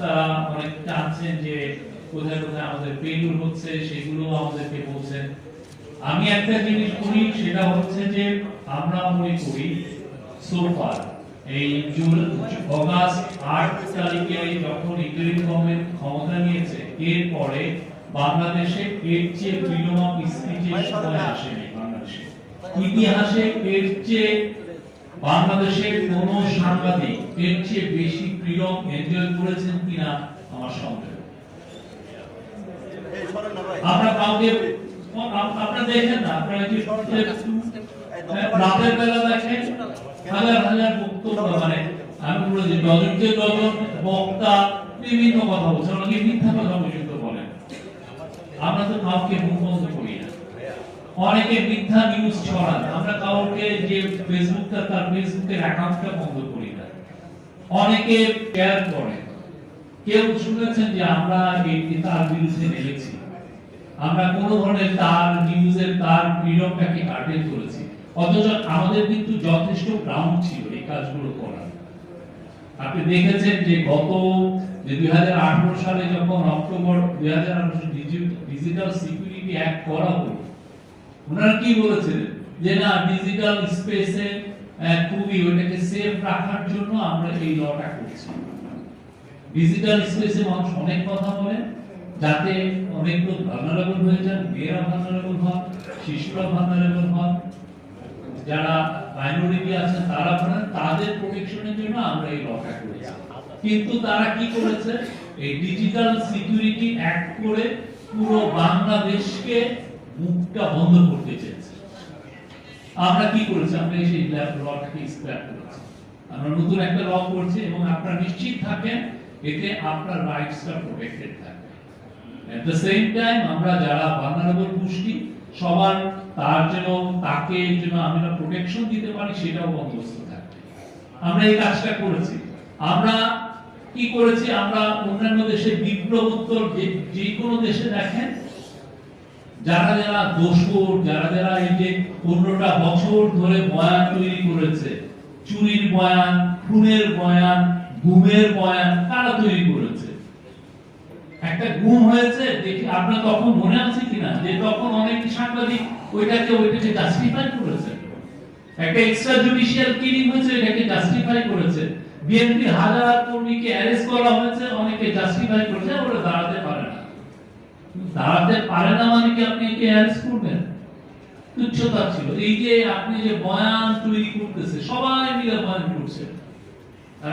তারা অনেক জানছেন যে কোথায় কোথায় আমাদের ফেলিউর হচ্ছে সেগুলো আমাদেরকে বলছেন। আমি একটা জিনিস করি সেটা হচ্ছে যে আমরা মনে করি সোফার এই জুন, অগাস্ট আট তারিখে যখন ইন্টারিম গভর্নমেন্ট ক্ষমতা নিয়েছে, এরপরে বাংলাদেশে এর চেয়ে অফ স্পিচের সময় আসেনি বাংলাদেশে। ইতিহাসে এর চেয়ে বাংলাদেশের কোন সাংবাদিক এর চেয়ে বেশি ফ্রিডম এনজয় করেছেন কিনা আমার সন্দেহ। আমরা কাউকে আপনারা দেখেন না, আপনারা কি রাতের বেলা দেখেন? হাজার হাজার বক্তব্য মানে আমি বলেছি ডজনকে ডজন বক্তা বিভিন্ন কথা বলছে, অনেকে মিথ্যা কথা পর্যন্ত বলেন। আমরা তো কাউকে মুখ বন্ধ করি না। অনেকে মিথ্যা নিউজ ছড়ান। আমরা কাউকে যে ফেসবুকটা, তার ফেসবুকের অ্যাকাউন্টটা বন্ধ করি না। অনেকে শেয়ার করে। কেউ শুনেছেন যে আমরা এই তার বিরুদ্ধে নেমেছি। আমরা কোন ধরনের তার নিউজের তার ফ্রিডমটাকে কার্টেল করেছি অথচ আমাদের কিন্তু যথেষ্ট গ্রাউন্ড ছিল এই কাজগুলো করার। আপনি দেখেছেন যে গত, যে দুই হাজার আঠারো সালে যখন অক্টোবর, দুই ডিজিটাল সিকিউরিটি অ্যাক্ট করা হলো ওনারা কি বলেছেন? যে না ডিজিটাল স্পেসে খুবই ওটাকে সেফ রাখার জন্য আমরা এই লটা করছি। ডিজিটাল স্পেসে মানুষ অনেক কথা বলে, যাতে অনেক লোক ভালনারেবল হয়ে যান, মেয়েরা ভালনারেবল হন, শিশুরা ভালনারেবল হন, যারা মাইনরিটি আছেন তারা বলেন তাদের প্রোটেকশনের জন্য আমরা এই লটা করেছি। কিন্তু তারা কি করেছে? এই ডিজিটাল সিকিউরিটি অ্যাক্ট করে পুরো বাংলাদেশকে মুখটা বন্ধ করতে চেয়েছে। আমরা কি করেছি? আমরা সেই লটাকে স্ক্র্যাপ করেছি আমরা নতুন একটা ল করছি এবং আপনারা নিশ্চিত থাকেন, এতে আপনার রাইটসটা প্রোটেক্টেড থাকবে। এট দ্য সেম টাইম আমরা যারা ভালনারেবল গোষ্ঠী সবার তার যেন, তাকে যেন আমরা প্রোটেকশন দিতে পারি, সেটাও বন্দোবস্ত থাকবে। আমরা এই কাজটা করেছি। আমরা কি করেছি? আমরা অন্যান্য দেশে বিপ্লবোত্তর যে যে কোনো দেশে দেখেন যারা যারা দোষর যারা যারা এই যে পনেরোটা বছর ধরে বয়ান তৈরি করেছে, চুরির বয়ান, খুনের বয়ান, গুমের বয়ান কারা তৈরি করেছে। একটা গুম হয়েছে, দেখি আপনার তখন মনে আছে কিনা? যে তখন অনেক সাংবাদিক ওইটাকে ওইটাকে জাস্টিফাই করেছে। একটা এক্সট্রা জুডিশিয়াল কিলিং হয়েছে, এটাকে জাস্টিফাই করেছে। বিএনপি হাজার কর্মীকে অ্যারেস্ট করা হয়েছে, অনেকে জাস্টিফাই করেছে, ওরা দাঁড়াতে পারে না। দাঁড়াতে পারে না মানে কি আপনি একে অ্যারেস্ট করবেন? তুচ্ছতা ছিল। এই যে আপনি যে বয়ান তৈরি করতেছে, সবাই মিলে বয়ান করছে। আর